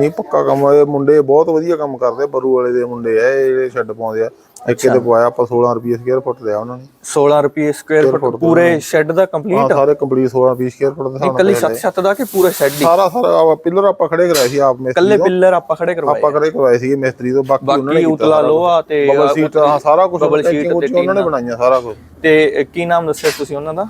ਨਹੀਂ ਪੱਕਾ ਕੰਮ ਆ, ਇਹ ਮੁੰਡੇ ਬਹੁਤ ਵਧੀਆ ਕੰਮ ਕਰਦੇ ਆ, ਬਰੂ ਵਾਲੇ ਦੇ ਮੁੰਡੇ ਆ ਇਹ ਜਿਹੜੇ ਛੱਡ ਪਾਉਂਦੇ ਆ। ਇੱਕ ਇਹਦੇ ਪਵਾਇਆ ਆਪਾਂ 16 ਰੁਪਏ ਸਕੁਅਰ ਫੁੱਟ ਲਿਆ ਉਹਨਾਂ ਨੇ। 16 ਰੁਪਏ ਸਕੁਅਰ ਫੁੱਟ ਪੂਰੇ ਸ਼ੈੱਡ ਦਾ ਹਾਂ ਕੰਪਲੀਟ ਸਾਰੇ ਕੰਪਲੀਟ 16 ਰੁਪਏ ਸਕੁਅਰ ਫੁੱਟ ਦੇ ਹਿਸਾਬ ਨਾਲ ਛੱਤ ਛੱਤ ਦਾ ਕਿ ਪੂਰਾ ਸ਼ੈੱਡ ਹੀ? ਸਾਰਾ ਸਾਰਾ ਪਿਲਰ ਆਪਾਂ ਖੜੇ ਕਰਾਏ ਸੀ ਆਪ ਮਿਸਤਰੀ ਇਕੱਲੇ ਪਿੱਲਰ ਆਪਾਂ ਖੜੇ ਕਰਵਾਏ ਆਪਾਂ ਖੜੇ ਕਰਵਾਏ ਸੀਗੇ ਮਿਸਤਰੀ ਤੋਂ ਬਾਕੀ ਉਹਨਾਂ ਨੇ ਬਾਕੀ ਉਤਲਾ ਲੋਹਾ ਤੇ ਬਬਲ ਸੀਟ ਹਾਂ ਸਾਰਾ ਕੁਝ ਉਹਨਾਂ ਨੇ ਬਣਾਈਆਂ ਸਾਰਾ ਕੁਝ ਤੇ ਕੀ ਨਾਮ ਦੱਸਿਆ ਤੁਸੀਂ ਉਹਨਾਂ ਦਾ?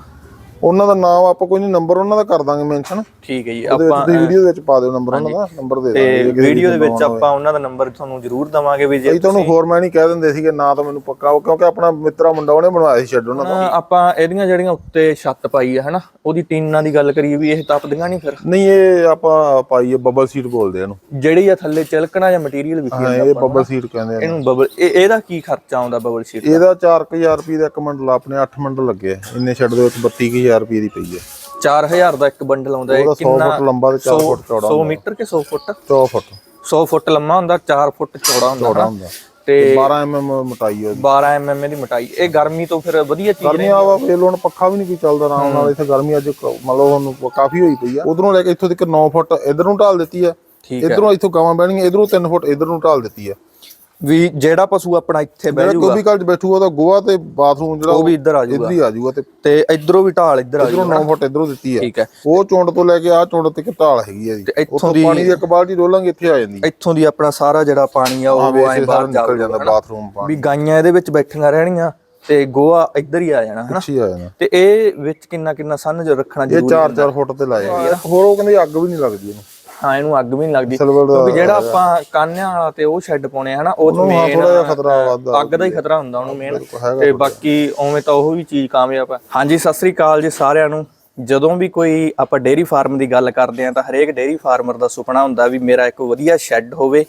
ਉਹਨਾਂ ਦਾ ਨਾਮ ਆਪਾਂ ਕੋਈ ਨਹੀਂ ਨੰਬਰ ਉਹਨਾਂ ਦਾ ਕਰ ਦਾਂਗੇ ਮੈਂਸ਼ਨ ਠੀਕ ਹੈ ਜੀ ਆਪਾਂ ਤੁਸੀਂ ਵੀਡੀਓ ਦੇ ਵਿੱਚ ਪਾ ਦਿਓ ਨੰਬਰ ਉਹਨਾਂ ਦਾ ਨੰਬਰ ਦੇ ਤੇ ਦਾਂਗੇ ਕਿਸੇ ਵੀਡੀਓ ਦੇ ਵਿੱਚ ਆਪਾਂ ਉਹਨਾਂ ਦਾ ਨੰਬਰ ਤੁਹਾਨੂੰ ਜ਼ਰੂਰ ਦਵਾਂਗੇ ਵੀ ਜੇ ਤੁਹਾਨੂੰ ਫੋਰਮੈਨ ਹੀ ਕਹਿ ਦਿੰਦੇ ਸੀਗੇ ਨਾ ਤਾਂ ਮੈਨੂੰ ਪੱਕਾ ਉਹ ਕਿਉਂਕਿ ਆਪਣਾ ਮਿੱਤਰਾ ਮੁੰਡਾ ਉਹਨੇ ਬਣਵਾਇਆ ਸੀ ਸ਼ੈੱਡ ਉਹਨਾਂ ਦਾ ਆਪਾਂ ਇਹਦੀਆਂ ਜਿਹੜੀਆਂ ਉੱਤੇ ਛੱਤ ਪਾਈ ਹੈ ਹਨਾ ਉਹਦੀ ਟੀਨਾਂ ਦੀ ਗੱਲ ਕਰੀਏ ਵੀ ਇਹ ਤਪਦੀਆਂ ਨਹੀਂ ਫਿਰ। ਨਹੀਂ ਇਹ ਆਪਾਂ ਪਾਈਏ ਬਬਲ ਸੀਟ ਬੋਲਦੇ ਇਹਨੂੰ। ਜਿਹੜੀ ਆ ਥੱਲੇ ਚਿਲਕਣਾ ਜਾਂ ਮਟੀਰੀਅਲ ਵਿਖੀ ਹਾਂ ਇਹ ਬਬਲ ਸੀਟ ਕਹਿੰਦੇ ਆ ਇਹਨੂੰ। ਬਬਲ ਇਹ ਇਹਦਾ ਕੀ ਖਰਚਾ ਆਉਂਦਾ ਬਬਲ ਸ਼ੀਟ ਇਹਦਾ 4000 ਰੁਪਏ ਦਾ ਇੱਕ ਮੰਡਲ ਆਪਣੇ 8 ਮੰਡਲ ਲੱਗੇ ਇੰਨੇ ਸ਼ੈੱਡ ਦੇ ਵਿੱਚ 32000 ਰੁਪਏ ਦੀ ਪਈ ਹੈ। 4000 ਦਾ ਇੱਕ ਬੰਡਲ ਆਉਂਦਾ ਹੈ। ਉਹਦਾ 100 ਫੁੱਟ ਲੰਬਾ ਤੇ 4 ਫੁੱਟ ਚੌੜਾ 100 ਮੀਟਰ ਕਿ 100 ਫੁੱਟ? 100 ਫੁੱਟ। 100 ਫੁੱਟ ਲੰਮਾ ਹੁੰਦਾ 4 ਫੁੱਟ ਚੌੜਾ ਹੁੰਦਾ ਚੌੜਾ ਹਨਾ? ਹੁੰਦਾ। ਤੇ 12 mm ਮੋਟਾਈ ਉਹਦੀ। 12 mm ਦੀ ਮੋਟਾਈ। ਇਹ ਗਰਮੀ ਤੋਂ ਫਿਰ ਵਧੀਆ ਚੀਜ਼ ਗਰਮੀ ਆਵਾ ਫੇਲ ਹੁਣ ਪੱਖਾ ਵੀ ਨਹੀਂ ਕੋਈ ਚੱਲਦਾ ਆਰਾਮ ਨਾਲ। ਇੱਥੇ ਗਰਮੀ ਅੱਜ ਲਓ ਹੁਣ ਕਾਫੀ ਹੋਈ ਪਈ ਆ। ਉਧਰੋਂ ਲੈ ਕੇ ਇੱਥੋਂ ਤੱਕ 9 ਫੁੱਟ ਇਧਰ ਨੂੰ ਢਾਲ ਦਿੱਤੀ ਆ ਠੀਕ ਇਧਰੋਂ ਇੱਥੋਂ ਗਾਵਾਂ ਬਹਿਣਗੀਆਂ ਇਧਰੋਂ 3 ਫੁੱਟ ਇਧਰ ਨੂੰ ਢਾਲ ਦਿੱਤੀ ਆ ਵੀ ਜਿਹੜਾ ਪਸ਼ੂ ਆਪਣਾ ਇੱਥੇ ਬਹਿ ਜਾਊਗਾ। ਕੋਈ ਕੱਲ ਚ ਬੈਠੂਗਾ ਉਹਦਾ ਗੋਆ ਤੇ ਬਾਥਰੂਮ ਜਿਹੜਾ ਉਹ ਵੀ ਇੱਧਰ ਆ ਜਾਊਗਾ। ਇੱਧਰ ਹੀ ਆ ਜਾਊਗਾ ਤੇ ਤੇ ਇਧਰੋਂ ਵੀ ਢਾਲ ਇੱਧਰ ਆ ਇਧਰੋਂ ਜਾਊਗਾ। 9 ਫੁੱਟ ਇਧਰੋਂ ਦਿੱਤੀ ਆ। ਠੀਕ ਹੈ। ਉਹ ਚੁੰਡ ਤੋਂ ਲੈ ਕੇ ਆ ਚੁੰਡ ਤੱਕ ਢਾਲ ਹੈਗੀ ਆ ਜੀ। ਇੱਥੋਂ ਦੀ ਪਾਣੀ ਦੀ ਇੱਕ ਬਾਲਟੀ ਡੋਲਾਂਗੇ ਇੱਥੇ ਆ ਜਾਂਦੀ ਇੱਥੋਂ ਦੀ ਆਪਣਾ ਸਾਰਾ ਜਿਹੜਾ ਪਾਣੀ ਆ ਉਹ ਹਾਂ ਐਂ ਬਾਹਰ ਨਿਕਲ ਜਾਂਦਾ ਬਾਥਰੂਮ ਪਾਣੀ। ਵੀ ਗਾਈਆਂ ਇਹਦੇ ਵਿੱਚ ਬੈਠੀਆਂ ਰਹਿਣੀਆਂ ਤੇ ਗੋਆ ਇੱਧਰ ਹੀ ਆ ਜਾਣਾ ਹਨਾ? ਅੱਛੀ ਆ ਜਾਂਦਾ ਤੇ ਇਹ ਵਿੱਚ ਕਿੰਨਾ ਕਿੰਨਾ ਸੰਨ ਜੋ ਰੱਖਣਾ ਇਹ ਜ਼ਰੂਰੀ 4-4 ਫੁੱਟ ਤੇ ਲਾਏ ਆ ਹੋਰ ਉਹ ਕਹਿੰਦੇ ਅੱਗ ਵੀ ਨਹੀਂ ਲੱਗਦੀ ਇਹਨੂੰ। ਹਾਂ ਇਹਨੂੰ ਅੱਗ ਵੀ ਨਹੀਂ ਲੱਗਦੀ। ਦਾ ਕਿਉਂਕਿ ਜਿਹੜਾ ਆਪਾਂ ਕਾਨਿਆਂ ਵਾਲਾ ਤੇ ਉਹ ਸ਼ੈੱਡ ਪਾਉਣੇ ਹਨਾ ਉਹ ਹਾਂ ਮੇਨ ਥੋੜਾ ਜਿਹਾ ਖਤਰਾ ਵੱਧਦਾ ਅੱਗ ਦਾ ਹੀ ਖਤਰਾ ਹੁੰਦਾ ਉਹਨੂੰ ਮੇਨ ਹੈਗਾ ਤੇ ਬਾਕੀ ਉਵੇਂ ਤਾਂ ਉਹ ਵੀ ਚੀਜ਼ ਕਾਮਯਾਬ ਹੈ ਹਾਂਜੀ ਸਤਿ ਸ੍ਰੀ ਅਕਾਲ ਜੀ ਸਾਰਿਆਂ ਨੂੰ। ਜਦੋਂ ਵੀ ਕੋਈ ਆਪਾਂ ਡੇਅਰੀ ਫਾਰਮ ਦੀ ਗੱਲ ਕਰਦੇ ਆ ਤਾਂ ਹਰੇਕ ਡੇਅਰੀ ਫਾਰਮਰ ਦਾ ਸੁਪਨਾ ਹੁੰਦਾ ਵੀ ਮੇਰਾ ਇੱਕ ਵਧੀਆ ਸ਼ੈੱਡ ਹੋਵੇ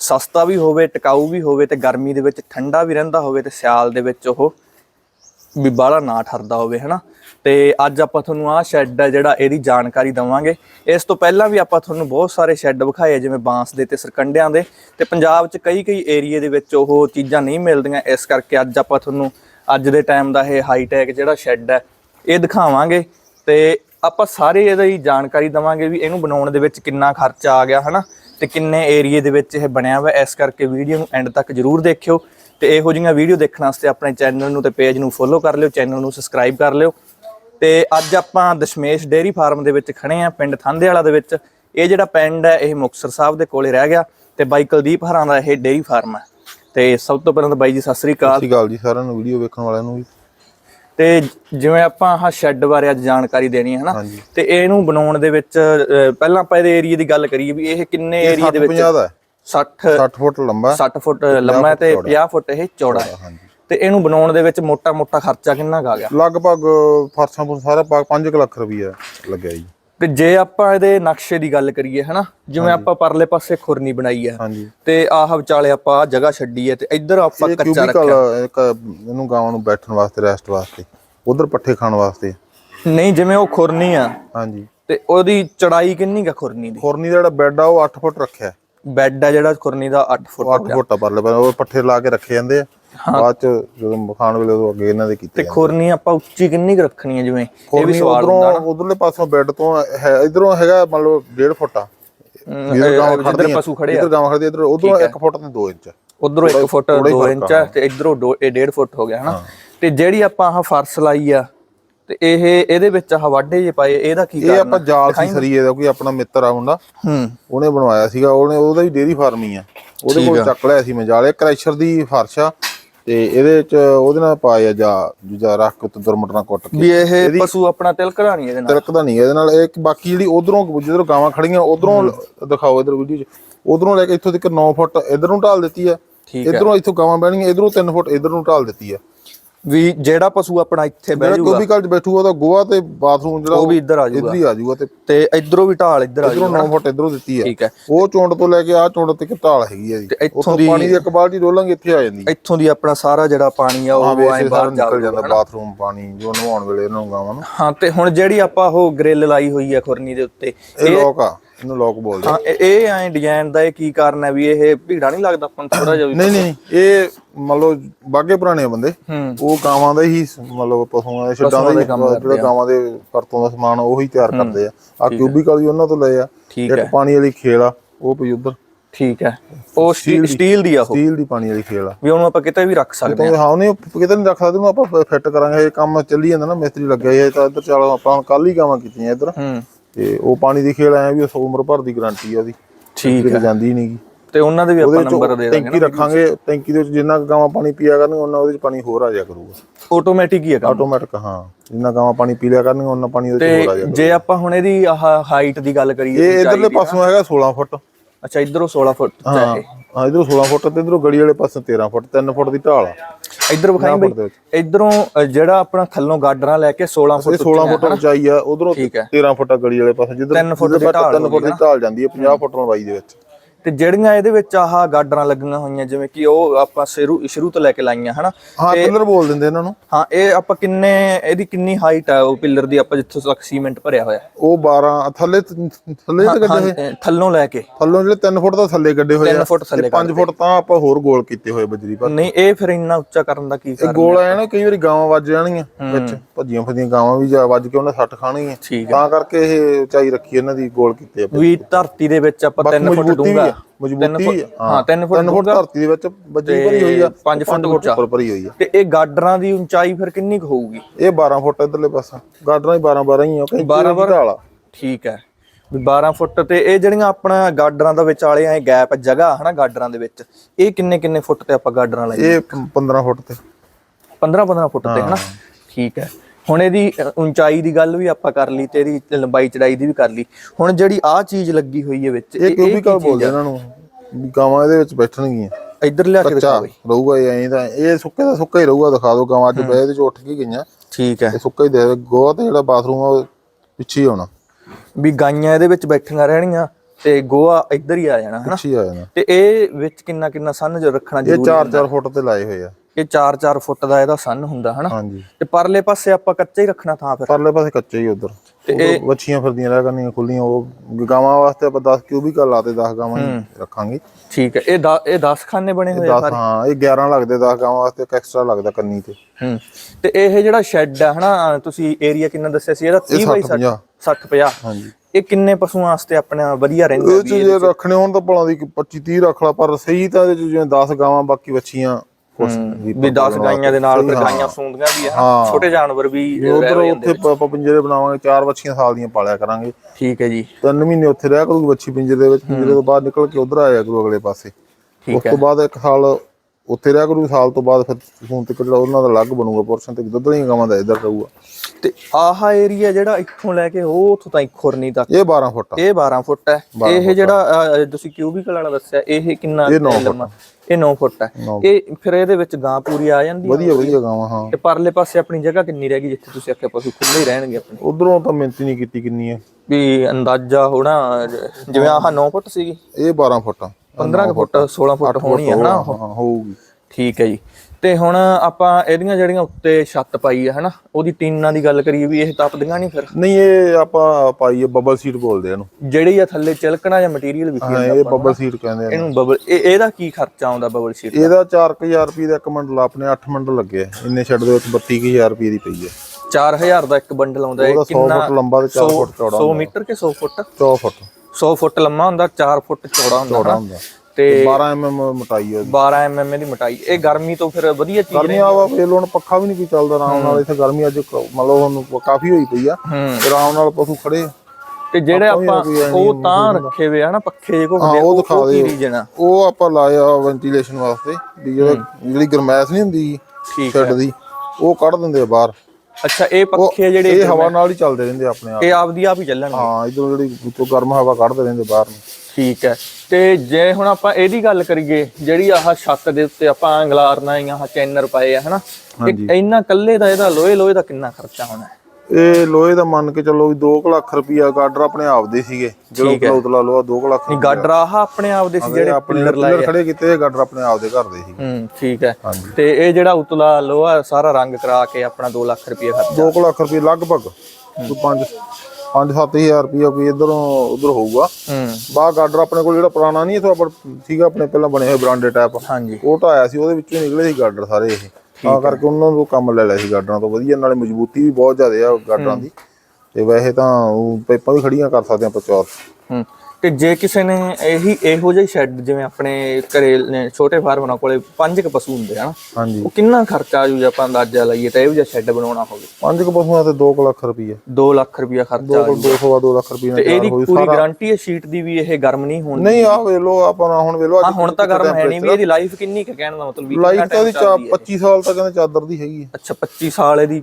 ਸਸਤਾ ਵੀ ਹੋਵੇ ਟਿਕਾਊ ਵੀ ਹੋਵੇ ਤੇ ਗਰਮੀ ਦੇ ਵਿੱਚ ਠੰਡਾ ਵੀ ਰਹਿੰਦਾ ਹੋਵੇ ਤੇ ਸਿਆਲ ਦੇ ਵਿੱਚ ਉਹ ਵੀ ਬਾਹਲਾ ਨਾ ਠਰਦਾ ਹੋਵੇ, ਹਨਾ? ਤੇ ਅੱਜ ਆਪਾਂ ਤੁਹਾਨੂੰ ਆਹ ਸ਼ੈੱਡ ਹੈ ਜਿਹੜਾ ਇਹਦੀ ਜਾਣਕਾਰੀ ਦਵਾਂਗੇ। ਇਸ ਤੋਂ ਪਹਿਲਾਂ ਵੀ ਆਪਾਂ ਤੁਹਾਨੂੰ ਬਹੁਤ ਸਾਰੇ ਸ਼ੈੱਡ ਵਿਖਾਏ ਜਿਵੇਂ ਬਾਂਸ ਦੇ ਤੇ ਸਰਕੰਡਿਆਂ ਦੇ। ਤੇ ਪੰਜਾਬ 'ਚ ਕਈ ਕਈ ਏਰੀਏ ਦੇ ਵਿੱਚ ਉਹ ਚੀਜ਼ਾਂ ਨਹੀਂ ਮਿਲਦੀਆਂ, ਇਸ ਕਰਕੇ ਅੱਜ ਆਪਾਂ ਤੁਹਾਨੂੰ ਅੱਜ ਦੇ ਟਾਈਮ ਦਾ ਇਹ ਹਾਈ ਟੈਕ ਜਿਹੜਾ ਸ਼ੈੱਡ ਹੈ ਇਹ ਦਿਖਾਵਾਂਗੇ। ਤੇ ਆਪਾਂ ਸਾਰੇ ਇਹਦੀ ਜਾਣਕਾਰੀ ਦਵਾਂਗੇ ਵੀ ਇਹਨੂੰ ਬਣਾਉਣ ਦੇ ਵਿੱਚ ਕਿੰਨਾ ਖਰਚਾ ਆ ਗਿਆ, ਹਨਾ? ਤੇ ਕਿੰਨੇ ਏਰੀਏ ਦੇ ਵਿੱਚ ਇਹ ਬਣਿਆ ਹੋਇਆ ਇਸ ਕਰਕੇ ਵੀਡੀਓ ਨੂੰ ਐਂਡ ਤੱਕ ਜਰੂਰ ਦੇਖਿਓ। ਤੇ ਇਹੋ ਜਿਹੀਆਂ ਵੀਡੀਓ ਦੇਖਣ ਵਾਸਤੇ ਆਪਣੇ ਚੈਨਲ ਨੂੰ ਤੇ ਪੇਜ ਨੂੰ ਫੋਲੋ ਕਰ ਲਿਓ ਚੈਨਲ ਨੂੰ ਸਬਸਕ੍ਰਾਈਬ ਕਰ ਲਿਓ। ਤੇ ਅੱਜ ਆਪਾਂ ਦਸ਼ਮੇਸ਼ ਡੇਅਰੀ ਫਾਰਮ ਦੇ ਵਿੱਚ ਖੜੇ ਆ ਪਿੰਡ ਥਾਂਦੇ ਵਾਲਾ ਦੇ ਵਿੱਚ। ਇਹ ਜਿਹੜਾ ਪਿੰਡ ਹੈ ਇਹ ਮੁਕਤਸਰ ਸਾਹਿਬ ਦੇ ਕੋਲੇ ਰਹਿ ਗਿਆ ਤੇ ਬਾਈ ਕੁਲਦੀਪ ਹਰਾਂ ਦਾ ਇਹ ਡੇਅਰੀ ਫਾਰਮ ਹੈ। ਤੇ ਸਭ ਤੋਂ ਪਹਿਲਾਂ ਤਾਂ ਬਾਈ ਜੀ ਸਤਿ ਸ੍ਰੀ ਅਕਾਲ। ਸਤਿ ਸ਼੍ਰੀ ਅਕਾਲ ਜੀ ਸਾਰਿਆਂ ਨੂੰ ਵੀਡੀਓ ਵੇਖਣ ਵਾਲਿਆਂ ਨੂੰ ਵੀ। ਤੇ ਜਿਵੇਂ ਆਪਾਂ ਆਹ ਸ਼ੈੱਡ ਬਾਰੇ ਅੱਜ ਜਾਣਕਾਰੀ ਦੇਣੀ ਹੈ ਹਨਾ। ਤੇ ਇਹਨੂੰ ਬਣਾਉਣ ਦੇ ਵਿੱਚ ਪਹਿਲਾਂ ਆਪਾਂ ਇਹਦੇ ਏਰੀਆ ਦੀ ਗੱਲ ਕਰੀਏ ਵੀ ਇਹ ਕਿੰਨੇ ਏਰੀਆ ਦੇ ਵਿੱਚ 50 ਦਾ ਹੈ। 60 60 ਫੁੱਟ ਲੰਬਾ। 60 ਫੁੱਟ ਲੰਮਾ ਤੇ 50 ਫੁੱਟ ਇਹ ਚੌੜਾ। ਹੈ ਤੇ ਇਹਨੂੰ ਬਣਾਉਣ ਦੇ ਵਿੱਚ ਮੋਟਾ ਮੋਟਾ ਖਰਚਾ ਕਿੰਨਾ ਆ ਗਿਆ? ਲਗਭਗ ਫਰਸ਼ਾਂ ਫੁਰ ਸਾਰਾ ਪਾ 5 ਲੱਖ ਰੁਪਈਆ ਲੱਗਿਆ ਜੀ। ਤੇ ਜੇ ਆਪਾਂ ਇਹਦੇ ਨਕਸ਼ੇ ਦੀ ਗੱਲ ਕਰੀਏ ਹਨਾ? ਜਿਵੇਂ ਆਪਾਂ ਪਰਲੇ ਪਾਸੇ ਖੁਰਨੀ ਬਣਾਈ ਹੈ ਤੇ ਆਹ ਵਿਚਾਲੇ ਆਪਾਂ ਜਗ੍ਹਾ ਛੱਡੀ ਹੈ ਤੇ ਇੱਧਰ ਆਪਾਂ ਕੱਚਾ ਰੱਖਿਆ। ਇੱਕ ਇਹਨੂੰ ਗਾਵਾਂ ਨੂੰ ਬੈਠਣ ਵਾਸਤੇ ਰੈਸਟ ਵਾਸਤੇ ਉਧਰ ਪੱਠੇ ਖਾਣ ਵਾਸਤੇ। ਨਹੀਂ ਜਿਵੇਂ ਉਹ ਖੁਰਨੀ ਆ ਹਾਂਜੀ। ਤੇ ਉਹਦੀ ਚੜਾਈ ਕਿੰਨੀ ਕਾ ਖੁਰਨੀ ਦੀ? ਖੁਰਨੀ ਦਾ ਜਿਹੜਾ ਬੈੱਡ ਆ ਉਹ 8 ਫੁੱਟ ਰੱਖਿਆ। ਬੈੱਡ ਆ ਜਿਹੜਾ ਖੁਰਨੀ ਦਾ 8 ਫੁੱਟ ਉਹ 8 ਫੁੱਟ ਪਾਸੇ ਉਹ ਪੱਠੇ ਲਾ ਕੇ ਰੱਖੇ ਜਾਂਦੇ ਆ। ਬਾਅਦ ਚ ਜਦੋਂ ਖਾਣ ਵੇਲੇ ਉਹ ਅੱਗੇ ਇਹਨਾਂ ਦੇ ਕੀਤੇ ਤੇ ਖੁਰਨੀ ਆਪਾਂ ਉੱਚੀ ਕਿੰਨੀ ਕੁ ਰੱਖਣੀ ਹੈ ਜਿਵੇਂ? ਇਹ ਵੀ ਸਵਾਲ ਹੁੰਦਾ ਨਾ। ਉਧਰਲੇ ਪਾਸੋਂ ਬੈੱਡ ਤੋਂ ਹੈ ਇਧਰੋਂ ਹੈਗਾ ਮੰਨ ਲਓ 1.5 ਫੁੱਟ ਆ। ਜਿੱਧਰ ਪਸ਼ੂ ਖੜੇ ਆ। ਇਧਰ ਗਾਵਾਂ ਖੜਦੀ ਇਧਰ ਉਧਰੋਂ 1 ਫੁੱਟ ਤੇ 2 ਇੰਚ ਉਧਰੋਂ 1 ਫੁੱਟ ਥੋੜ੍ਹਾ ਹੀ 2 ਫ਼ਰਕ ਇੰਚ ਤੇ ਇਧਰੋਂ 1.5 ਫੁੱਟ ਹੋ ਗਿਆ ਹਨਾ? ਤੇ ਜਿਹੜੀ ਆਪਾਂ ਆਹ ਫਰਸ਼ ਲਾਈ ਆ ਤੇ ਇਹ ਇਹਦੇ ਵਿੱਚ ਆਹ ਵਾਢੇ ਜੇ ਪਾਏ ਇਹਦਾ ਕੀ ਇਹ ਕਾਰਨ ਆਪਾਂ ਜਾਲ ਸੀ ਸਰੀਏ ਦਾ ਕੋਈ ਆਪਣਾ ਮਿੱਤਰ ਆ ਮੁੰਡਾ। ਹੂੰ। ਉਹਨੇ ਬਣਵਾਇਆ ਸੀਗਾ ਉਹਨੇ ਉਹਦਾ ਵੀ ਡੇਰੀ ਫਾਰਮ ਹੀ ਆ। ਉਹਦੇ ਕੋਲ ਚੱਕ ਲਿਆ ਸੀ ਮੈਂ ਜਾਲੇ ਕ੍ਰੈਸ਼ਰ ਦੀ ਫਰਸ਼ ਆ। ਤੇ ਇਹਦੇ ਵਿੱਚ ਉਹਦੇ ਨਾਲ ਪਾਇਆ ਜਾ ਦੂਜਾ ਰੱਖ ਕੇ ਉੱਤੇ ਦੁਰਮਟ ਨਾਲ ਕੁੱਟ ਕੇ। ਵੀ ਇਹ ਪਸ਼ੂ ਆਪਣਾ ਤਿਲਕਦਾ ਨਹੀਂ ਇਹਦੇ ਨਾਲ? ਤਿਲਕਦਾ ਨਹੀਂ ਇਹਦੇ ਨਾਲ ਇਹ ਬਾਕੀ ਜਿਹੜੀ ਉਧਰੋਂ ਜਿੱਧਰੋਂ ਗਾਵਾਂ ਖੜੀਆਂ ਉਧਰੋਂ ਦਿਖਾਓ ਇਧਰ ਵੀਡੀਓ 'ਚ। ਉਧਰੋਂ ਲੈ ਕੇ ਇੱਥੋਂ ਤੱਕ 9 ਫੁੱਟ ਇਧਰ ਨੂੰ ਢਾਲ ਦਿੱਤੀ ਆ। ਇਧਰੋਂ ਇੱਥੋਂ ਗਾਵਾਂ ਬਹਿਣਗੀਆਂ ਇਧਰੋਂ 3 ਫੁੱਟ ਇਧਰ ਨੂੰ ਢਾਲ ਦਿੱਤੀ ਆ। ਵੀ ਜਿਹੜਾ ਪਸ਼ੂ ਆਪਣਾ ਇੱਥੇ ਬਹਿ ਜਿਹੜਾ ਜਾਊਗਾ ਕੋਈ ਵੀ ਕੱਲ ਚ ਬੈਠੂਗਾ ਉਹਦਾ ਗੋਆ ਤੇ ਬਾਥਰੂਮ ਜਿਹੜਾ ਉਹ ਵੀ ਇੱਧਰ ਆ ਇੱਧਰ ਜਾਊਗਾ ਹੀ ਆ ਜਾਊਗਾ ਤੇ ਤੇ ਇਧਰੋਂ ਵੀ ਢਾਲ ਇੱਧਰ ਆ ਇਧਰੋਂ ਜਾਊਗਾ 9 ਫੁੱਟ ਇਧਰੋਂ ਦਿੱਤੀ ਆ। ਠੀਕ ਹੈ। ਉਹ ਚੁੰਡ ਤੋਂ ਲੈ ਕੇ ਆ ਚੁੰਡ ਤੱਕ ਢਾਲ ਹੈਗੀ ਆ ਜੀ। ਤੇ ਇੱਥੋਂ ਉੱਥੋਂ ਦੀ- ਪਾਣੀ ਦੀ ਇੱਕ ਬਾਲਟੀ ਡੋਲਾਂਗੇ ਇੱਥੇ ਆ ਜਾਂਦੀ ਇੱਥੋਂ ਦੀ ਆਪਣਾ ਸਾਰਾ ਜਿਹੜਾ ਪਾਣੀ ਆ ਉਹ ਐਂ ਬਾਹਰ ਨਿਕਲ ਜਾਂਦਾ ਬਾਥਰੂਮ ਪਾਣੀ ਜੋ ਨਹਾਉਣ ਵੇਲੇ ਇਹਨਾਂ ਨੂੰ ਗਾਵਾਂ ਨੂੰ। ਹਾਂ ਤੇ ਹੁਣ ਜਿਹੜੀ ਆਪਾਂ ਉਹ ਗ੍ਰਿਲ ਲਾਈ ਹੋਈ ਆ ਖੁਰਨੀ ਦੇ ਉੱਤੇ ਇਹ ਲੋਕ ਆ। ਇਹਨੂੰ ਲੋਕ ਬੋਲਦੇ। ਹਾਂ ਇਹ- ਇਹ ਐ ਡਿਜ਼ਾਈਨ ਦਾ ਇਹ ਕੀ ਕਾਰਨ ਹੈ ਵੀ ਇਹ ਭੀੜਾ ਨਹੀਂ ਲੱਗਦਾ? ਆਪਾਂ ਨੂੰ ਥੋੜਾ ਜਿਹਾ ਨਹੀਂ ਨਹੀਂ ਇਹ ਮੰਨ ਲਓ ਬਾਗੇ ਪੁਰਾਣੇ ਬੰਦੇ। ਹੂੰ। ਉਹ ਗਾਵਾਂ ਦਾ ਹੀ ਮੰਨ ਲਓ ਪਸ਼ੂਆਂ ਦੇ ਛੱਡਾਂ ਦਾ ਹੀ ਜਿਹੜਾ ਗਾਵਾਂ ਦੇ ਵਰਤੋਂ ਦਾ ਸਮਾਨ ਉਹੀ ਤਿਆਰ ਕਰਦੇ ਆ। ਆ ਕਿਊਬਿਕਲ ਵੀ ਉਹਨਾਂ ਤੋਂ ਲਏ ਆ। ਇੱਕ ਪਾਣੀ ਵਾਲੀ ਖੇਲ ਆ ਉਹ ਪਈ ਉਧਰ। ਠੀਕ ਹੈ। ਉਹ ਸਟੀਲ ਦੀ ਆ ਉਹ। ਸਟੀਲ ਦੀ ਪਾਣੀ ਵਾਲੀ ਖੇਲ ਆ। ਵੀ ਉਹਨੂੰ ਆਪਾਂ ਕਿਤੇ ਵੀ ਰੱਖ ਸਕਦੇ ਤੇ ਹਾਂ ਉਹਨੇ ਕਿਤੇ ਨਹੀਂ ਰੱਖ ਸਕਦੇ ਉਹਨੂੰ ਆਪਾਂ ਫਿੱਟ ਕਰਾਂਗੇ। ਇਹ ਕੰਮ ਚੱਲੀ ਜਾਂਦਾ ਨਾ ਮਿਸਤਰੀ ਲੱਗਿਆ ਹੋਇਆ ਤਾਂ ਇੱਧਰ ਚੱਲ ਆਪਾਂ ਕੱਲ ਹੀ ਕਾਮਾਂ ਕੀਤੀਆਂ ਇੱਧਰ। ਹੂੰ। ਤੇ ਉਹ ਪਾਣੀ ਦੀ ਖੇਲ ਆਇਆ ਵੀ ਉਹ 100 ਉਮਰ ਭਰ ਦੀ ਗਾਰੰਟੀ ਆ ਉਹਦੀ। ਠੀਕ ਕਿਤੇ ਜਾਂਦੀ ਨਹੀਂਗੀ ਤੇ ਉਹਨਾਂ ਦੇ ਵੀ ਆਪਾਂ ਨੰਬਰ ਦੇ ਦਾਂਗੇ ਟੈਂਕੀ ਰੱਖਾਂਗੇ ਟੈਂਕੀ ਦੇ ਵਿੱਚ ਜਿੰਨਾ ਗਾਵਾਂ ਪਾਣੀ ਪੀਆ ਕਰਨਗੇ ਉਹਨਾਂ ਉਹਦੇ ਵਿੱਚ ਪਾਣੀ ਹੋਰ ਆ ਜਾਇਆ ਕਰੂਗਾ। ਆਟੋਮੈਟਿਕ ਹੀ ਹੈ ਕੰਮ। ਆਟੋਮੈਟਿਕ ਹਾਂ। ਜਿੰਨਾ ਗਾਵਾਂ ਪਾਣੀ ਪੀ ਲਿਆ ਕਰਨਗੇ ਉਹਨਾਂ ਪਾਣੀ ਉਹਦੇ ਵਿੱਚ ਹੋਰ ਆ ਜਾਇਆ ਜੇ ਆਪਾਂ ਹੁਣ ਇਹਦੀ ਆਹ ਹਾਈਟ ਦੀ ਗੱਲ ਕਰੀਏ ਇਹ ਇਧਰਲੇ ਪਾਸੋਂ ਹੈਗਾ 16 ਫੁੱਟ। ਅੱਛਾ ਇਧਰੋਂ 16 ਫੁੱਟ ਹਾਂ ਹੈ ਹਾਂ ਇਧਰੋਂ 16 ਫੁੱਟ ਤੇ ਇਧਰੋਂ ਗੜੀ ਵਾਲੇ ਪਾਸੇ 13 ਫੁੱਟ 3 ਫੁੱਟ ਦੀ ਢਾਲ ਆ। ਇੱਧਰ ਵਿਖਾਈ ਬਈ ਇਧਰੋਂ ਜਿਹੜਾ ਆਪਣਾ ਥੱਲੋਂ ਗਾਡਰਾਂ ਲੈ ਕੇ 16 ਇਹ ਫੁੱਟ 16 ਫੁੱਟ ਉਚਾਈ ਆ ਉਧਰੋਂ ਠੀਕ ਹੈ। 13 ਫੁੱਟ ਗੜੀ ਵਾਲੇ ਪਾਸੇ ਜਿੱਧਰ ਤਿੰਨ ਫੁੱਟ ਦੀ ਢਾਲ 3 ਫੁੱਟ ਦੀ ਢਾਲ ਜਾਂਦੀ ਹੈ। 50 ਫੁੱਟ ਲੰਬਾਈ ਦੇ ਵਿੱਚ। ਤੇ ਜਿਹੜੀਆਂ ਇਹਦੇ ਵਿੱਚ ਆਹ ਗਾਡਰਾਂ ਲੱਗੀਆਂ ਹੋਈਆਂ ਜਿਵੇਂ ਕਿ ਉਹ ਆਪਾਂ ਸ਼ੁਰੂ ਸ਼ੁਰੂ ਤੋਂ ਲੈ ਕੇ ਲਾਈਆਂ ਹਨਾ? ਹਾਂ ਪਿੱਲਰ ਬੋਲ ਦਿੰਦੇ ਇਹਨਾਂ ਨੂੰ। ਹਾਂ ਇਹ ਆਪਾਂ ਕਿੰਨੇ ਇਹਦੀ ਕਿੰਨੀ ਹਾਈਟ ਹੈ ਉਹ ਪਿੱਲਰ ਦੀ ਆਪਾਂ ਜਿੱਥੋਂ ਤੱਕ ਸੀਮੈਂਟ ਭਰਿਆ ਹੋਇਆ? ਉਹ 12 ਥੱਲੇ ਥੱਲੇ ਤੇ ਗੱਡੇ ਹੋਏ? ਥੱਲੋਂ ਲੈ ਕੇ। ਥੱਲੋਂ ਜਿਹੜੇ 3 ਫੁੱਟ ਦਾ ਥੱਲੇ ਗੱਡੇ ਹੋਏ 3 ਫੁੱਟ ਥੱਲੇ 5 ਫੁੱਟ ਤਾਂ ਆਪਾਂ ਹੋਰ ਗੋਲ ਕੀਤੇ ਹੋਏ ਬਜਰੀ ਪਰ ਨਹੀਂ ਇਹ ਫਿਰ ਇੰਨਾ ਉੱਚਾ ਕਰਨ ਦਾ ਕੀ ਇਹ ਕਾਰਨ ਗੋਲ ਆਇਆ ਨਾ ਕਈ ਵਾਰੀ ਗਾਵਾਂ ਵੱਜ ਜਾਣਗੀਆਂ ਵਿੱਚ। ਭੱਜੀਆਂ ਫੱਜੀਆਂ ਗਾਵਾਂ ਵੀ ਜਾ ਵੱਜ ਕੇ ਉਹਨਾਂ ਸੱਟ ਖਾਣਗੀਆਂ। ਤਾਂ ਕਰਕੇ ਇਹ ਉਚਾਈ ਰੱਖੀ ਇਹਨਾਂ ਦੀ ਗੋਲ ਕੀਤੇ ਆ। ਵੀ ਧਰਤੀ ਦੇ ਵਿੱਚ ਆਪਾਂ 3 ਫੁੱਟ ਡੂੰਘਾ ਆ ਮਜ਼ਬੂਤੀ ਹਾਂ 3 ਫੁੱਟ 3 ਫੁੱਟ ਧਰਤੀ ਦੇ ਵਿੱਚ ਬਜਰੀ ਭਰੀ ਹੋਈ ਆ ਪੰਜ ਫੁੱਟ ਪੰਜ ਉੱਚਾ। ਉੱਪਰ ਭਰੀ ਹੋਈ ਆ। ਤੇ ਇਹ ਗਾਡਰਾਂ ਦੀ ਉਚਾਈ ਫਿਰ ਕਿੰਨੀ ਕੁ ਹੋਊਗੀ? ਇਹ 12 ਫੁੱਟ ਇਧਰਲੇ ਪਾਸਾ। ਗਾਡਰਾਂ ਹੀ 12 12 ਹੀ ਆ ਕਈ 12 12 ਢਾਲ ਆ ਠੀਕ ਹੈ। ਵੀ 12 ਫੁੱਟ ਤੇ ਇਹ ਜਿਹੜੀਆਂ ਆਪਣਾ ਗਾਡਰਾਂ ਦਾ ਵਿਚਾਲੇ ਐ ਗੈਪ ਜਗ੍ਹਾ ਹਨਾ ਗਾਡਰਾਂ ਦੇ ਵਿੱਚ ਇਹ ਕਿੰਨੇ ਕਿੰਨੇ ਫੁੱਟ ਤੇ ਆਪਾਂ ਗਾਡਰਾਂ ਲਾਈਏ? ਇਹ 15 ਫੁੱਟ ਤੇ। 15 15 ਫੁੱਟ ਤੇ ਹਨਾ? ਠੀਕ ਹੈ। ਹੁਣ ਇਹਦੀ ਉਚਾਈ ਦੀ ਗੱਲ ਵੀ ਆਪਾਂ ਕਰ ਲਈ ਤੇ ਇਹਦੀ ਲੰਬਾਈ ਚੜਾਈ ਦੀ ਵੀ ਕਰ ਲਈ। ਹੁਣ ਜਿਹੜੀ ਆਹ ਚੀਜ਼ ਲੱਗੀ ਹੋਈ ਹੈ ਵਿੱਚ ਇਹ ਕਿਊਬਿਕਲ ਬੋਲਦੇ ਇਹਨਾਂ ਨੂੰ? ਗਾਵਾਂ ਇਹਦੇ ਵਿੱਚ ਬੈਠਣਗੀਆਂ। ਇੱਧਰ ਲਿਆ ਕੇ ਦਿਖਾਓ ਰਹੂਗਾ ਇਹ ਐਂ ਤਾਂ ਇਹ ਸੁੱਕੇ ਦਾ ਸੁੱਕਾ ਹੀ ਰਹੂਗਾ ਦਿਖਾ ਦਿਓ ਗਾਵਾਂ ਅੱਜ ਬਹਿ ਇਹਦੇ ਚ ਉੱਠ ਕੇ ਗਈਆਂ। ਠੀਕ ਹੈ। ਇਹ ਸੁੱਕਾ ਹੀ ਦੇ ਗੋਆ ਤੇ ਜਿਹੜਾ ਬਾਥਰੂਮ ਆ ਪਿੱਛੇ ਹੀ ਆਉਣਾ। ਵੀ ਗਾਈਆਂ ਇਹਦੇ ਵਿੱਚ ਬੈਠੀਆਂ ਰਹਿਣੀਆਂ ਤੇ ਗੋਆ ਇੱਧਰ ਹੀ ਆ ਜਾਣਾ ਹਨਾ? ਪਿੱਛੇ ਹੀ ਆ ਜਾਣਾ। ਤੇ ਇਹ ਵਿੱਚ ਕਿੰਨਾ ਕਿੰਨਾ ਸੰਨ ਜੋ ਰੱਖਣਾ ਇਹ ਜ਼ਰੂਰੀ 4-4 ਫੁੱਟ ਤੇ ਲਾਏ ਹੋਏ ਆ। ਇਹ 4-4 ਫੁੱਟ ਦਾ ਇਹਦਾ ਸੰਨ ਹੁੰਦਾ ਹਨਾ? ਹਾਂਜੀ। ਤੇ ਪਰਲੇ ਪਾਸੇ ਆਪਾਂ ਕੱਚਾ ਹੀ ਰੱਖਣਾ ਥਾਂ ਫਿਰ। ਪਰਲੇ ਪਾਸੇ ਕੱਚੇ ਹੀ ਉਧਰ। ਤੇ ਇਹ ਵੱਛੀਆਂ ਫਿਰਦੀਆਂ ਰਹਿ ਕਰਨੀਆਂ ਖੁੱਲੀਆਂ ਉਹ ਗਾਵਾਂ ਵਾਸਤੇ ਆਪਾਂ 10 ਕਿਊਬਿਕਲ ਲਾਤੇ 10 ਗਾਵਾਂ ਹੀ ਰੱਖਾਂਗੇ। ਠੀਕ ਹੈ ਇਹ ਇਹ 10 ਖਾਨੇ ਬਣੇ ਹੋਏ ਆ 10 ਹਾਂ ਇਹ 11 ਲੱਗਦੇ 10 ਗਾਵਾਂ ਵਾਸਤੇ ਇੱਕ ਐਕਸਟਰਾ ਲੱਗਦਾ ਕੰਨੀ ਤੇ। ਹੂੰ ਤੇ ਇਹ ਜਿਹੜਾ ਸ਼ੈੱਡ ਆ ਹਨਾ ਤੁਸੀਂ ਏਰੀਆ ਕਿੰਨਾ ਦੱਸਿਆ ਸੀ? ਇਹਦਾ 30 ਬਾਈ 60 60 50 ਹਾਂਜੀ। ਇਹ ਕਿੰਨੇ ਪਸ਼ੂਆਂ ਵਾਸਤੇ ਆਪਣਾ ਵਧੀਆ ਰਹਿੰਦਾ ਚ ਜੇ ਰੱਖਣੇ ਹੋਣ ਤਾਂ ਭਲਾਂ ਦੀ 25 30 ਰੱਖ ਲਾ ਪਰ ਸਹੀ ਤਾਂ ਜਿਵੇਂ 10 ਗਾਵਾਂ ਬਾਕੀ ਵੱਛੀਆਂ ਕੁਛ ਵੀ ਵੀ 10 ਗਾਈਆਂ ਦੇ ਨਾਲ ਫਿਰ ਗਾਈਆਂ ਸੂੰਦੀਆਂ ਵੀ ਆ। ਹਨਾ ਛੋਟੇ ਜਾਨਵਰ ਵੀ ਉਧਰ ਉੱਥੇ ਆਪਾਂ ਪਿੰਜਰੇ ਬਣਾਵਾਂਗੇ ਚਾਰ ਵੱਛੀਆਂ ਸਾਲ ਦੀਆਂ ਪਾਲਿਆ ਕਰਾਂਗੇ। ਠੀਕ ਹੈ ਜੀ। ਤਿੰਨ ਮਹੀਨੇ ਉੱਥੇ ਰਹਿ ਕਰੂਗੀ ਵੱਛੀ ਪਿੰਜਰੇ ਦੇ ਵਿੱਚ ਪਿੰਜਰੇ ਤੋਂ ਬਾਹਰ ਨਿਕਲ ਕੇ ਉਧਰ ਆਇਆ ਕਰੂ ਅਗਲੇ ਪਾਸੇ। ਉਸ ਤੋਂ ਬਾਅਦ ਇੱਕ ਸਾਲ ਉੱਥੇ ਰਹਿ ਕਰੂ ਸਾਲ ਤੋਂ ਬਾਅਦ ਫਿਰ ਹੁਣ ਤੱਕ ਜਿਹੜਾ ਉਹਨਾਂ ਦਾ ਅਲੱਗ ਬਣੂਗਾ ਪੋਰਸ਼ਨ ਤੇ ਦੁੱਧ ਵਾਲੀਆਂ ਗਾਵਾਂ ਦਾ ਇੱਧਰ ਰਹੂਗਾ। ਤੇ ਆਹ ਏਰੀਆ ਜਿਹੜਾ ਇੱਥੋਂ ਲੈ ਕੇ ਉਹ ਉੱਥੋਂ ਤਾਈਂ ਖੁਰਨੀ ਤੱਕ। ਇਹ 12 ਫੁੱਟ ਇਹ 12 ਫੁੱਟ ਹੈ। ਇਹ ਜਿਹੜਾ ਤੁਸੀਂ ਕਿਊਬਿਕਲ ਵਾਲਾ ਦੱਸਿਆ ਇਹ ਕਿੰਨਾ ਲੰਮਾ? ਇਹ 9 ਫੁੱਟ ਹੈ ਇਹ ਫਿਰ ਇਹਦੇ ਵਿੱਚ ਗਾਂ ਪੂਰੀ ਆ ਜਾਂਦੀ ਵਧੀਆ ਵਧੀਆ ਗਾਵਾਂ ਹਾਂ। ਤੇ ਪਰਲੇ ਪਾਸੇ ਆਪਣੀ ਜਗ੍ਹਾ ਕਿੰਨੀ ਰਹਿ ਗਈ ਜਿੱਥੇ ਤੁਸੀਂ ਆਖਿਆ ਪਸ਼ੂ ਖੁੱਲੇ ਹੀ ਰਹਿਣਗੇ ਆਪਣੇ? ਉਧਰੋਂ ਤਾਂ ਮਿਹਨਤ ਨਹੀਂ ਕੀਤੀ ਕਿੰਨੀ ਹੈ ਵੀ ਅੰਦਾਜ਼ਾ ਹੋਣਾ ਜਿਵੇਂ ਆਹ 9 ਫੁੱਟ ਸੀਗੀ। ਇਹ 12 ਫੁੱਟ ਆ। 15 ਕੁ ਫੁੱਟ 16 ਫੁੱਟ ਹੋਣੀ ਹੈ ਹਨਾ। ਹਾਂ ਹੋਊਗੀ। ਠੀਕ ਹੈ ਜੀ। ਤੇ ਹੁਣ ਆਪਾਂ ਇਹਦੀਆਂ ਜਿਹੜੀਆਂ ਉੱਤੇ ਛੱਤ ਪਾਈ ਹੈ ਹਨਾ ਉਹਦੀ ਟੀਨਾਂ ਦੀ ਗੱਲ ਕਰੀਏ ਵੀ ਇਹ ਤਪਦੀਆਂ ਨਹੀਂ ਫਿਰ? ਨਹੀਂ ਇਹ ਆਪਾਂ ਪਾਈਏ ਬਬਲ ਸੀਟ ਬੋਲਦੇ ਇਹਨੂੰ। ਜਿਹੜੀ ਆ ਥੱਲੇ ਚਿਲਕਣਾ ਜਾਂ ਮਟੀਰੀਅਲ ਵਿਖੀ ਹਾਂ ਇਹ ਬਬਲ ਸੀਟ ਕਹਿੰਦੇ ਆ ਇਹਨੂੰ। ਬਬਲ ਇਹ ਇਹਦਾ ਕੀ ਖਰਚਾ ਆਉਂਦਾ ਬਬਲ ਸ਼ੀਟ ਇਹਦਾ 4000 ਰੁਪਏ ਦਾ ਇੱਕ ਮੰਡਲ ਆਪਣੇ 8 ਮੰਡਲ ਲੱਗੇ ਇੰਨੇ ਸ਼ੈੱਡ ਦੇ ਵਿੱਚ 32000 ਰੁਪਏ ਦੀ ਪਈ ਹੈ 4000 ਦਾ ਇੱਕ ਬੰਡਲ ਆਉਂਦਾ ਹੈ ਉਹਦਾ 100 ਕਿੰਨਾ ਫੁੱਟ ਲੰਬਾ ਤੇ 4 ਫੁੱਟ ਚੌੜਾ 100 ਮੀਟਰ ਕੇ 100 ਫੁੱਟ? 100 ਫੁੱਟ। 100 ਫੁੱਟ ਲੰਮਾ ਹੁੰਦਾ 4 ਫੁੱਟ ਚੌੜਾ ਹੁੰਦਾ ਚੌੜਾ ਹਨਾ? ਹੁੰਦਾ। ਤੇ 12 mm ਮੋਟਾਈ ਉਹਦੀ 12 mm ਦੀ ਮੋਟਾਈ। ਇਹ ਗਰਮੀ ਤੋਂ ਫਿਰ ਵਧੀਆ ਚੀਜ਼ ਗਰਮੀ ਆਵਾ ਫੇਲ ਹੁਣ ਪੱਖਾ ਵੀ ਨਹੀਂ ਕੋਈ ਚੱਲਦਾ ਆਰਾਮ ਨਾਲ। ਇੱਥੇ ਗਰਮੀ ਅੱਜ ਮਤਲਬ ਹੁਣ ਕਾਫੀ ਹੋਈ ਪਈ ਆ। ਹੂੰ। ਆਰਾਮ ਨਾਲ ਪਸ਼ੂ ਖੜੇ। ਤੇ ਜਿਹੜੇ ਆਪਾਂ ਉਹ ਤਾਂ ਰੱਖੇ ਹੋਏ ਆ ਨਾ ਪੱਖੇ ਜੇ ਕੋ ਹਾਂ, ਉਹ ਦਿਖਾ। ਰੀਜਨ ਆ? ਉਹ ਆਪਾਂ ਲਾਇਆ ਵੈਂਟੀਲੇਸ਼ਨ ਵਾਸਤੇ ਵੀ ਜਿਹੜਾ ਗਰਮੈਸ਼ ਨਹੀਂ ਹੁੰਦੀ ਠੀਕ ਸ਼ੈੱਡ ਦੀ ਉਹ ਕੱਢ ਦਿੰਦੇ ਬਾਹਰ। ਅੱਛਾ ਇਹ ਪੱਖੇ ਜਿਹੜੇ ਇਹ ਹਵਾ ਨਾਲ ਹੀ ਚੱਲਦੇ ਰਹਿੰਦੇ ਆਪਣੇ ਆਪ। ਇਹ ਆਪਦੀ ਆਪ ਹੀ ਚੱਲਣਗੇ? ਹਾਂ ਇਧਰੋਂ ਜਿਹੜੀ ਵਿੱਚੋਂ ਗਰਮ ਹਵਾ ਕੱਢਦੇ ਰਹਿੰਦੇ ਬਾਹਰ ਨੂੰ। ਠੀਕ ਹੈ। ਤੇ ਜੇ ਹੁਣ ਆਪਾਂ ਇਹਦੀ ਗੱਲ ਕਰੀਏ ਜਿਹੜੀ ਆਹ ਛੱਤ ਦੇ ਉੱਤੇ ਆਪਾਂ ਅੰਗਲਾਰਨਾ ਜਾਂ ਆਹ ਚੈਨਰ ਪਾਏ ਆ ਹਨਾ? ਇੰਨਾ ਕੱਲੇ ਦਾ ਇਹਦਾ ਲੋਹੇ ਲੋਹੇ ਦਾ ਕਿੰਨਾ ਖਰਚਾ ਹੋਣਾ? ਇਹ ਲੋਹੇ ਦਾ ਮੰਨ ਕੇ ਚੱਲੋ ਵੀ 2 ਲੱਖ ਰੁਪਿਆ ਗਾਡਰ ਆਪਣੇ ਆਪ ਦੇ ਸੀਗੇ। ਜਿਹੜਾ ਉਤਲਾ ਲੋਹਾ 2 ਲੱਖ ਨਹੀਂ ਗਾਡਰ ਆਹ ਆਪਣੇ ਆਪ ਦੇ ਸੀ ਜਿਹੜੇ ਪਿੱਲਰ ਖੜੇ ਕੀਤੇ ਗਾਡਰ ਆਪਣੇ ਆਪ ਦੇ ਘਰ ਦੇ ਸੀਗੇ। ਹੂੰ ਠੀਕ ਹੈ। ਤੇ ਇਹ ਜਿਹੜਾ ਉਤਲਾ ਲੋਹਾ ਸਾਰਾ ਰੰਗ ਕਰਾ ਕੇ ਆਪਣਾ 2 ਲੱਖ ਰੁਪਏ ਖਰਚਾ। 2 ਲੱਖ ਰੁਪਏ ਲਗਭਗ ਕੋਈ 5 5-7000 ਰੁਪਿਆ ਕੋਈ ਇਧਰੋਂ ਉਧਰ ਹੋਊਗਾ। ਹੂੰ। ਬਾਹਰ ਗਾਡਰ ਆਪਣੇ ਕੋਲ ਜਿਹੜਾ ਪੁਰਾਣਾ ਨਹੀਂ ਇਥੋਂ ਆਪਾਂ ਸੀਗਾ ਆਪਣੇ ਪਹਿਲਾਂ ਬਣੇ ਹੋਏ ਬਰਾਂਡੇ ਟਾਈਪ ਹਾਂਜੀ। ਉਹ ਢਾਇਆ ਸੀ ਉਹਦੇ ਵਿੱਚੋਂ ਨਿਕਲੇ ਸੀ ਗਾਡਰ ਸਾਰੇ ਇਹ। ਤਾਂ ਕਰਕੇ ਉਹਨਾਂ ਨੂੰ ਕੰਮ ਲੈ ਲਿਆ ਸੀ ਗਾਡਰਾਂ ਤੋਂ। ਵਧੀਆ ਨਾਲੇ ਮਜ਼ਬੂਤੀ ਵੀ ਬਹੁਤ ਜ਼ਿਆਦਾ ਆ ਗਾਡਰਾਂ ਦੀ। ਤੇ ਵੈਸੇ ਤਾਂ ਉਹ ਪਾਈਪਾਂ ਵੀ ਖੜੀਆਂ ਕਰ ਸਕਦੇ ਆਪਾਂ ਚੌਰ। ਹੂੰ। ਤੇ ਜੇ ਕਿਸੇ ਨੇ ਇਹੀ ਇਹੋ ਜਿਹਾ ਸ਼ੈੱਡ ਜਿਵੇਂ ਆਪਣੇ ਘਰੇ ਨੇ ਛੋਟੇ ਫਾਰਮਰਾਂ ਕੋਲੇ ਪੰਜ ਕ ਪਸ਼ੂ ਹੁੰਦੇ ਹਨ ਹਾਂਜੀ। ਉਹ ਕਿੰਨਾ ਖਰਚਾ ਆ ਜੂ ਜੇ ਆਪਾਂ ਅੰਦਾਜ਼ਾ ਲਾਈਏ ਤਾਂ ਇਹੋ ਜਿਹਾ ਸ਼ੈੱਡ ਬਣਾਉਣਾ ਹੋਵੇ? ਪੰਜ ਕੁ ਪਸ਼ੂਆਂ ਤੇ 2 ਲੱਖ ਰੁਪਏ 2 ਲੱਖ ਰੁਪਇਆ ਖਰਚਾ ਆ ਦੋ ਜਾਊ। 200 2 ਲੱਖ ਰੁਪਏ ਤੇ ਇਹਦੀ ਹੋਈ ਪੂਰੀ ਗਾਰੰਟੀ ਹੈ ਸ਼ੀਟ ਦੀ ਵੀ ਇਹ ਗਰਮ ਨਹੀਂ ਹੋਣੀ? ਨਹੀਂ ਆ ਵੇ ਲੋ ਆਪਾਂ ਹੁਣ ਵੇ ਲੋ ਹਾਂ ਹੁਣ ਤਾਂ ਗਰਮ ਹੈ ਨਹੀਂ ਵੀ ਇਹਦੀ ਲਾਈਫ ਕਿੰਨੀ ਕੁ ਕਹਿਣ ਦਾ ਮਤਲਬ ਵੀ ਲਾਈਫ ਤਾਂ ਇਹਦੀ time ਚੱਲਦੀ ਹੈ? 25 ਸਾਲ ਤੱਕ ਕਹਿੰਦੇ ਚਾਦਰ ਦੀ ਹੈਗੀ ਹੈ। ਅੱਛਾ 25 ਸਾਲ ਇਹਦੀ